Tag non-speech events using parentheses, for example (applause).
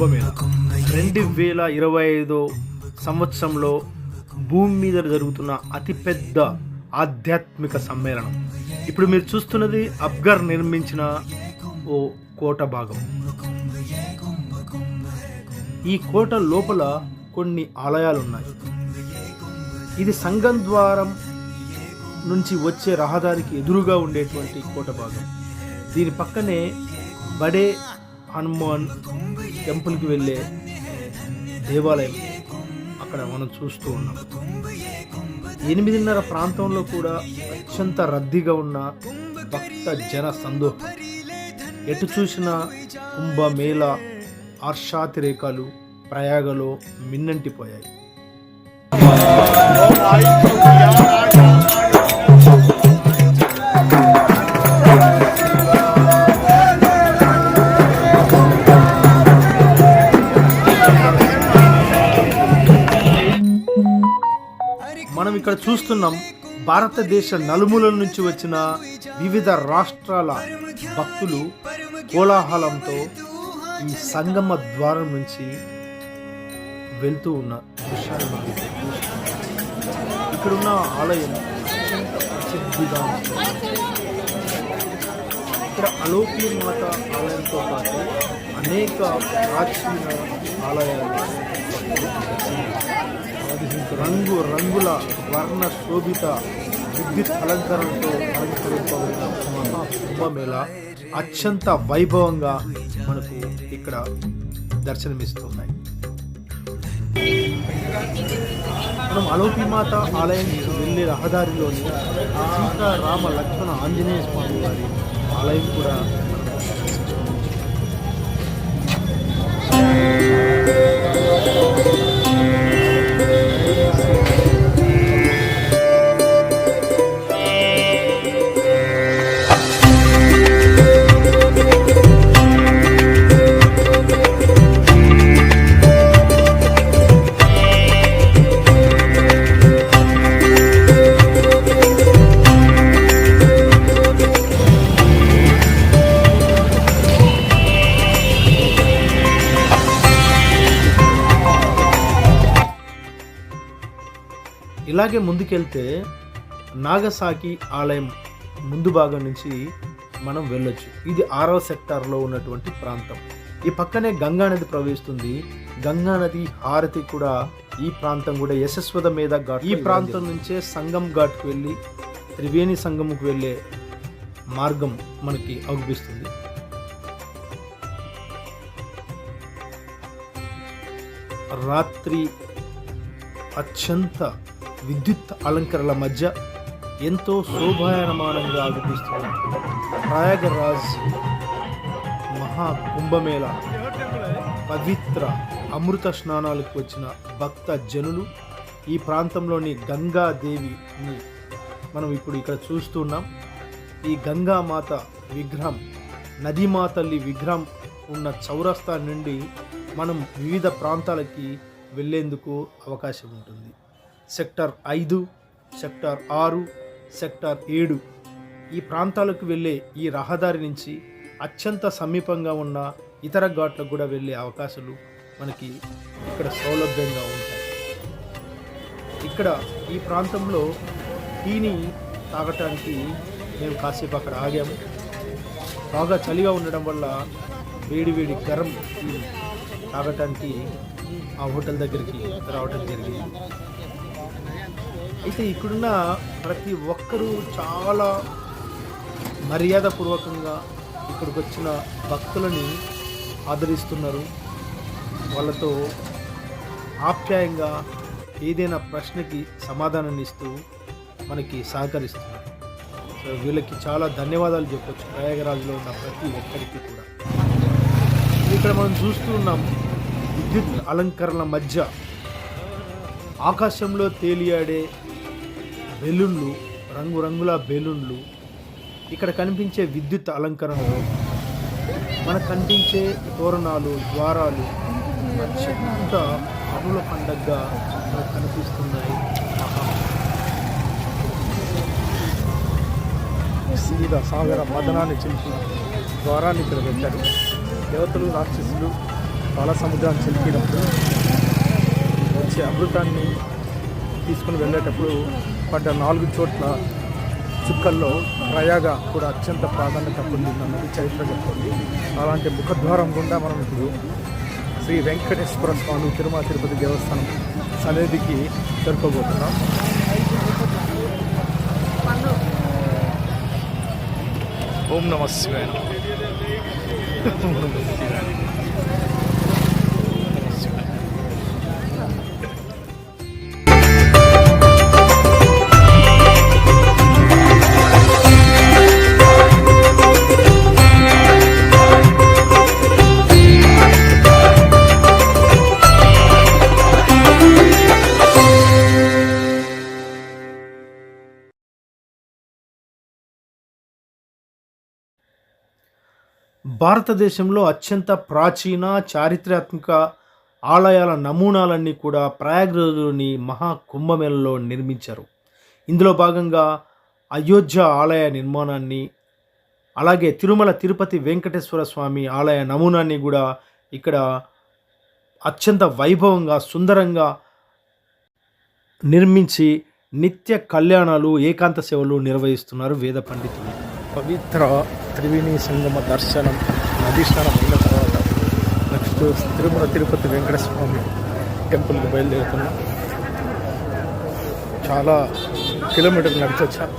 కుంభమేళ. రెండు వేల ఇరవై ఐదో సంవత్సరంలో భూమి మీద జరుగుతున్న అతిపెద్ద ఆధ్యాత్మిక సమ్మేళనం. ఇప్పుడు మీరు చూస్తున్నది అబ్గర్ నిర్మించిన ఓ కోట భాగం. ఈ కోట లోపల కొన్ని ఆలయాలు ఉన్నాయి ఇది సంఘం ద్వారం నుంచి వచ్చే రహదారికి ఎదురుగా ఉండేటువంటి కోట భాగం. దీని పక్కనే బడే హనుమాన్ టెంపుల్కి వెళ్ళే దేవాలయం అక్కడ మనం చూస్తూ ఉన్నాం. ఎనిమిదిన్నర ప్రాంతంలో కూడా అత్యంత రద్దీగా ఉన్న భక్త జన సందోహం. ఎటు చూసినా కుంభమేళ ఆర్షాతిరేకాలు ప్రయాగలో మిన్నంటిపోయాయి. మనం ఇక్కడ చూస్తున్నాం భారతదేశ నలుమూలల నుంచి వచ్చిన వివిధ రాష్ట్రాల భక్తులు కోలాహలంతో ఈ సంగమ ద్వారం నుంచి వెళ్తూ ఉన్న దృశ్యాన్ని మనం ఇక్కడున్న ఆలయం అత్యంత ప్రసిద్ధిగా ఉంది. ఇక్కడ అలోకి మాత ఆలయంతో పాటు అనేక ప్రాచీన ఆలయాలు రంగు రంగుల వర్ణ శోభిత విద్యుత్ అలంకరణతో అలంకరింపబడిన మహా కుంభమేళ అత్యంత వైభవంగా మనకు ఇక్కడ దర్శనమిస్తున్నాయి. మనం అలోపి మాత ఆలయానికి వెళ్ళే రహదారిలోని సీతారామ లక్ష్మణ ఆంజనేయ స్వామి వారి ఆలయం కూడా ఇలాగే ముందుకెళ్తే నాగసాకి ఆలయం ముందు భాగం నుంచి మనం వెళ్ళొచ్చు. ఇది ఆరవ సెక్టార్లో ఉన్నటువంటి ప్రాంతం. ఈ పక్కనే గంగా నది ప్రవహిస్తుంది. గంగా నది హారతి కూడా ఈ ప్రాంతం కూడా యశస్వత మీద ఘాట్ ఈ ప్రాంతం నుంచే సంగం ఘాట్కి వెళ్ళి త్రివేణి సంగముకు వెళ్ళే మార్గం మనకి అవుపిస్తుంది. రాత్రి అత్యంత విద్యుత్ అలంకరణల మధ్య ఎంతో శోభాయమానంగా అనిపిస్తున్న ప్రయాగరాజ్ మహా కుంభమేళ పవిత్ర అమృత స్నానాలకు వచ్చిన భక్త జనులు ఈ ప్రాంతంలోని గంగాదేవిని మనం ఇప్పుడు ఇక్కడ చూస్తున్నాం ఈ గంగామాత విగ్రహం నదీమా తల్లి విగ్రహం ఉన్న చౌరస్తా నుండి మనం వివిధ ప్రాంతాలకి వెళ్ళేందుకు అవకాశం ఉంటుంది. సెక్టార్ ఐదు సెక్టార్ ఆరు సెక్టార్ ఏడు. ఈ ప్రాంతాలకు వెళ్ళే ఈ రహదారి నుంచి అత్యంత సమీపంగా ఉన్న ఇతర ఘాట్లకు కూడా వెళ్ళే అవకాశాలు మనకి ఇక్కడ సౌలభ్యంగా ఉంటాయి. ఇక్కడ ఈ ప్రాంతంలో టీని తాగటానికి మేము కాసేపు అక్కడ ఆగాము. బాగా చలిగా ఉండడం వల్ల వేడి వేడి గరం టీ తాగటానికి ఆ హోటల్ దగ్గరికి రావటం జరిగింది. అయితే ఇక్కడున్న ప్రతి ఒక్కరూ చాలా మర్యాదపూర్వకంగా ఇక్కడికి వచ్చిన భక్తులని ఆదరిస్తున్నారు. వాళ్ళతో ఆప్యాయంగా ఏదైనా ప్రశ్నకి సమాధానాన్ని ఇస్తూ మనకి సహకరిస్తున్నారు. సో వీళ్ళకి చాలా ధన్యవాదాలు చెప్పొచ్చు. ప్రయాగరాజులో ఉన్న ప్రతి ఒక్కరికి కూడా. ఇక్కడ మనం చూస్తూ ఉన్నాం విద్యుత్ అలంకరణల మధ్య ఆకాశంలో తేలియాడే బెలూన్లు రంగురంగుల బెలూన్లు ఇక్కడ కనిపించే విద్యుత్ అలంకరణలు మనకు కనిపించే తోరణాలు ద్వారాలు అత్యంత పనుల పండగగా మనకు కనిపిస్తున్నాయి. సీద సాగర మదనాన్ని చిలిపిన ద్వారాన్ని ఇక్కడ పెట్టారు. దేవతలు రాక్షసులు పాల సముద్రాన్ని చిలికినప్పుడు వచ్చే అమృతాన్ని తీసుకుని వెళ్ళేటప్పుడు పడ్డ నాలుగు చోట్ల చుక్కల్లో ప్రయాగ కూడా అత్యంత ప్రాధాన్యత పొందిందన్నది చరిత్ర చెప్తుంది. అలాంటి ముఖద్వారం గుండా మనం ఇప్పుడు శ్రీ వెంకటేశ్వర స్వామి తిరుమల తిరుపతి దేవస్థానం సన్నిధికి చేరుకోబోతున్నాం. ఓం నమ శివాయ (laughs) భారతదేశంలో అత్యంత ప్రాచీన చారిత్రాత్మక ఆలయాల నమూనాలన్నీ కూడా ప్రయాగ్రాజ్లోని మహాకుంభమేళలో నిర్మించారు. ఇందులో భాగంగా అయోధ్య ఆలయ నిర్మాణాన్ని అలాగే తిరుమల తిరుపతి వెంకటేశ్వర స్వామి ఆలయ నమూనాన్ని కూడా ఇక్కడ అత్యంత వైభవంగా సుందరంగా నిర్మించి నిత్య కళ్యాణాలు ఏకాంత సేవలు నిర్వహిస్తున్నారు వేద పండితులు. పవిత్ర త్రివేణి సంగమ దర్శనం నదీ స్నానం అయిన తర్వాత నెక్స్ట్ తిరుమల తిరుపతి వెంకటస్వామి టెంపుల్కి బయలుదేరుతున్నాం. చాలా కిలోమీటర్లు నడిచొచ్చాం?